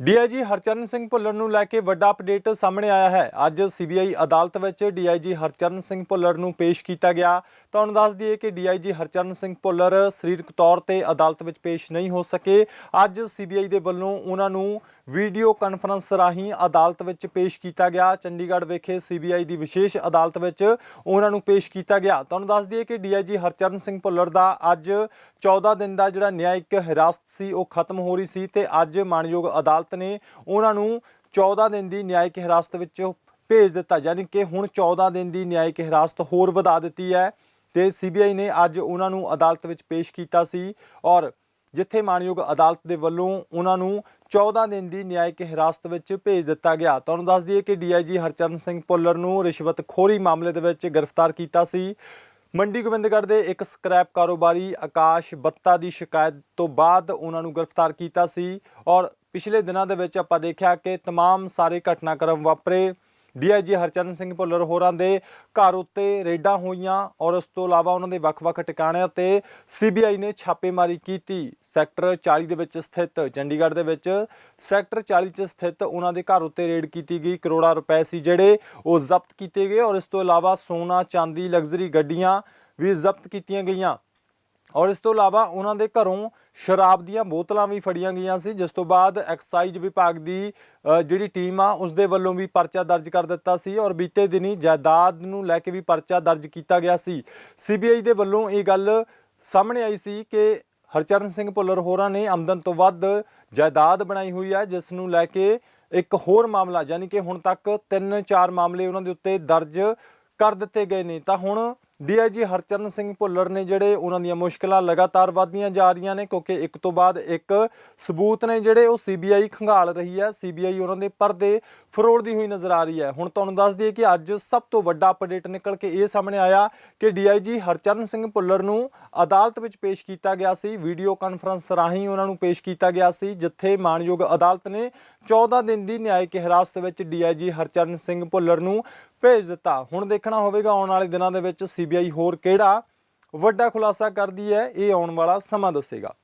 DIG Harcharan Singh Bhullar ਨੂੰ ਲੈ ਕੇ ਵੱਡਾ ਅਪਡੇਟ ਸਾਹਮਣੇ ਆਇਆ ਹੈ। ਅੱਜ ਸੀਬੀਆਈ ਅਦਾਲਤ ਵਿੱਚ ਡੀਆਈਜੀ ਹਰਚਰਨ ਸਿੰਘ ਭੁੱਲਰ ਨੂੰ ਪੇਸ਼ ਕੀਤਾ ਗਿਆ। ਤੁਹਾਨੂੰ ਦੱਸ ਦਈਏ ਕਿ ਡੀਆਈਜੀ ਹਰਚਰਨ ਸਿੰਘ ਭੁੱਲਰ ਸਰੀਰਕ ਤੌਰ ਤੇ ਅਦਾਲਤ ਵਿੱਚ ਪੇਸ਼ ਨਹੀਂ ਹੋ ਸਕੇ। ਅੱਜ ਸੀਬੀਆਈ ਦੇ ਵੱਲੋਂ ਉਹਨਾਂ ਨੂੰ ਵੀਡੀਓ ਕਾਨਫਰੰਸ ਰਾਹੀਂ ਅਦਾਲਤ ਵਿੱਚ ਪੇਸ਼ ਕੀਤਾ ਗਿਆ। ਚੰਡੀਗੜ੍ਹ ਵਿਖੇ ਸੀਬੀਆਈ ਦੀ ਵਿਸ਼ੇਸ਼ ਅਦਾਲਤ ਵਿੱਚ ਉਹਨਾਂ ਨੂੰ ਪੇਸ਼ ਕੀਤਾ ਗਿਆ। ਤੁਹਾਨੂੰ ਦੱਸ ਦਈਏ ਕਿ ਡੀਆਈਜੀ ਹਰਚਰਨ ਸਿੰਘ ਭੁੱਲਰ ਦਾ ਅੱਜ 14 ਦਿਨ ਦਾ ਜਿਹੜਾ ਨਿਆਇਕ ਹਿਰਾਸਤ ਸੀ, ਉਹ ਖਤਮ ਹੋ ਰਹੀ ਸੀ ਤੇ ਅੱਜ ਮਾਨਯੋਗ ਅਦਾਲਤ ਨੇ ਉਹਨਾਂ ਨੂੰ 14 ਦਿਨ ਦੀ ਨਿਆਇਕ ਹਿਰਾਸਤ ਵਿੱਚ ਭੇਜ ਦਿੱਤਾ। ਯਾਨੀ ਕਿ ਹੁਣ 14 ਦਿਨ ਦੀ ਨਿਆਇਕ ਹਿਰਾਸਤ ਹੋਰ ਵਧਾ ਦਿੱਤੀ ਹੈ ਤੇ ਸੀਬੀਆਈ ਨੇ ਅੱਜ ਉਹਨਾਂ ਨੂੰ ਅਦਾਲਤ ਵਿੱਚ ਪੇਸ਼ ਕੀਤਾ ਸੀ ਔਰ ਜਿੱਥੇ ਮਾਨਯੋਗ ਅਦਾਲਤ ਦੇ ਵੱਲੋਂ ਉਹਨਾਂ ਨੂੰ 14 ਦਿਨ ਦੀ ਨਿਆਇਕ ਹਿਰਾਸਤ ਵਿੱਚ ਭੇਜ ਦਿੱਤਾ ਗਿਆ। ਤੁਹਾਨੂੰ ਦੱਸ ਦਈਏ ਕਿ ਡੀਆਈਜੀ ਹਰਚਰਨ ਸਿੰਘ ਭੁੱਲਰ ਨੂੰ ਰਿਸ਼ਵਤਖੋਰੀ ਮਾਮਲੇ ਦੇ ਵਿੱਚ ਗ੍ਰਿਫਤਾਰ ਕੀਤਾ ਸੀ। ਮੰਡੀ ਗੋਬਿੰਦਗੜ੍ਹ ਦੇ ਇੱਕ ਸਕ੍ਰੈਪ ਕਾਰੋਬਾਰੀ ਆਕਾਸ਼ ਬੱਤਾ ਦੀ ਸ਼ਿਕਾਇਤ ਤੋਂ ਬਾਅਦ ਉਹਨਾਂ ਨੂੰ ਗ੍ਰਿਫਤਾਰ ਕੀਤਾ ਸੀ ਔਰ ਪਿਛਲੇ ਦਿਨਾਂ ਦੇ ਵਿੱਚ ਆਪਾਂ ਦੇਖਿਆ ਕਿ तमाम ਸਾਰੇ ਘਟਨਾਕ੍ਰਮ ਵਾਪਰੇ ਡੀਆਈਜੀ ਹਰਚਰਨ ਸਿੰਘ ਭੁੱਲਰ ਹੋਰਾਂ ਦੇ ਘਰ ਉੱਤੇ ਰੇਡਾਂ ਹੋਈਆਂ ਔਰ ਉਸ ਤੋਂ ਇਲਾਵਾ ਉਹਨਾਂ ਦੇ ਵੱਖ-ਵੱਖ ਟਿਕਾਣਿਆਂ ਤੇ ਸੀਬੀਆਈ ਨੇ ਛਾਪੇਮਾਰੀ ਕੀਤੀ। ਸੈਕਟਰ 40 ਦੇ ਵਿੱਚ ਸਥਿਤ ਚੰਡੀਗੜ੍ਹ ਦੇ ਵਿੱਚ ਸੈਕਟਰ 40 ਚ ਸਥਿਤ ਉਹਨਾਂ ਦੇ ਘਰ ਉੱਤੇ ਰੇਡ ਕੀਤੀ ਗਈ। ਕਰੋੜਾਂ ਰੁਪਏ ਸੀ ਜਿਹੜੇ ਉਹ ਜ਼ਬਤ ਕੀਤੇ ਗਏ ਔਰ ਇਸ ਤੋਂ ਇਲਾਵਾ ਸੋਨਾ, ਚਾਂਦੀ, ਲਗਜ਼ਰੀ ਗੱਡੀਆਂ ਵੀ ਜ਼ਬਤ ਕੀਤੀਆਂ ਗਈਆਂ। ਔਰ ਇਸ ਤੋਂ ਇਲਾਵਾ ਉਹਨਾਂ ਦੇ ਘਰੋਂ ਸ਼ਰਾਬ ਦੀਆਂ ਬੋਤਲਾਂ ਵੀ ਫੜੀਆਂ ਗਈਆਂ ਸੀ, ਜਿਸ ਤੋਂ ਬਾਅਦ ਐਕਸਾਈਜ਼ ਵਿਭਾਗ ਦੀ ਜਿਹੜੀ ਟੀਮ ਆ ਉਸ ਦੇ ਵੱਲੋਂ ਵੀ ਪਰਚਾ ਦਰਜ ਕਰ ਦਿੱਤਾ ਸੀ ਔਰ ਬੀਤੇ ਦਿਨੀ ਜਾਇਦਾਦ ਨੂੰ ਲੈ ਕੇ ਵੀ ਪਰਚਾ ਦਰਜ ਕੀਤਾ ਗਿਆ ਸੀ। ਸੀਬੀਆਈ ਦੇ ਵੱਲੋਂ ਇਹ ਗੱਲ ਸਾਹਮਣੇ ਆਈ ਸੀ ਕਿ ਹਰਚਰਨ ਸਿੰਘ ਭੁੱਲਰ ਹੋਰਾਂ ਨੇ ਆਮਦਨ ਤੋਂ ਵੱਧ ਜਾਇਦਾਦ ਬਣਾਈ ਹੋਈ ਹੈ, ਜਿਸ ਨੂੰ ਲੈ ਕੇ ਇੱਕ ਹੋਰ ਮਾਮਲਾ, ਯਾਨੀ ਕਿ ਹੁਣ ਤੱਕ 3-4 ਮਾਮਲੇ ਉਹਨਾਂ ਦੇ ਉੱਤੇ ਦਰਜ ਕਰ ਦਿੱਤੇ ਗਏ ਨੇ। ਤਾਂ ਹੁਣ ਡੀਆਈਜੀ ਹਰਚਰਨ ਸਿੰਘ ਭੁੱਲਰ ਨੇ ਜਿਹੜੇ ਉਹਨਾਂ ਦੀਆਂ ਮੁਸ਼ਕਲਾਂ ਲਗਾਤਾਰ ਵਧਦੀਆਂ ਜਾ ਰਹੀਆਂ ਨੇ, ਕਿਉਂਕਿ ਇੱਕ ਤੋਂ ਬਾਅਦ ਇੱਕ ਸਬੂਤ ਨੇ ਜਿਹੜੇ, ਉਹ ਸੀਬੀਆਈ ਖੰਗਾਲ ਰਹੀ ਹੈ। ਸੀਬੀਆਈ ਉਹਨਾਂ ਦੇ ਪਰਦੇ ਫਰੋੜਦੀ ਹੋਈ ਨਜ਼ਰ ਆ ਰਹੀ ਹੈ। ਹੁਣ ਤੁਹਾਨੂੰ ਦੱਸ ਦਈਏ ਕਿ ਅੱਜ ਸਭ ਤੋਂ ਵੱਡਾ ਅਪਡੇਟ ਨਿਕਲ ਕੇ ਇਹ ਸਾਹਮਣੇ ਆਇਆ ਕਿ ਡੀਆਈਜੀ ਹਰਚਰਨ ਸਿੰਘ ਭੁੱਲਰ ਨੂੰ ਅਦਾਲਤ ਵਿੱਚ ਪੇਸ਼ ਕੀਤਾ ਗਿਆ ਸੀ। ਵੀਡੀਓ ਕਾਨਫਰੰਸ ਰਾਹੀਂ ਉਹਨਾਂ ਨੂੰ ਪੇਸ਼ ਕੀਤਾ ਗਿਆ ਸੀ, ਜਿੱਥੇ ਮਾਨਯੋਗ ਅਦਾਲਤ ਨੇ 14 ਦਿਨ ਦੀ ਨਿਆਇਕ ਹਿਰਾਸਤ ਵਿੱਚ ਡੀਆਈਜੀ ਹਰਚਰਨ ਸਿੰਘ ਭੁੱਲਰ ਨੂੰ ਭੇਜ ਦਿੱਤਾ। ਹੁਣ ਦੇਖਣਾ ਹੋਵੇਗਾ ਆਉਣ ਵਾਲੇ ਦਿਨਾਂ ਦੇ ਵਿੱਚ ਸੀਬੀਆਈ ਹੋਰ ਕਿਹੜਾ ਵੱਡਾ ਖੁਲਾਸਾ ਕਰਦੀ ਹੈ, ਇਹ ਆਉਣ ਵਾਲਾ ਸਮਾਂ ਦੱਸੇਗਾ।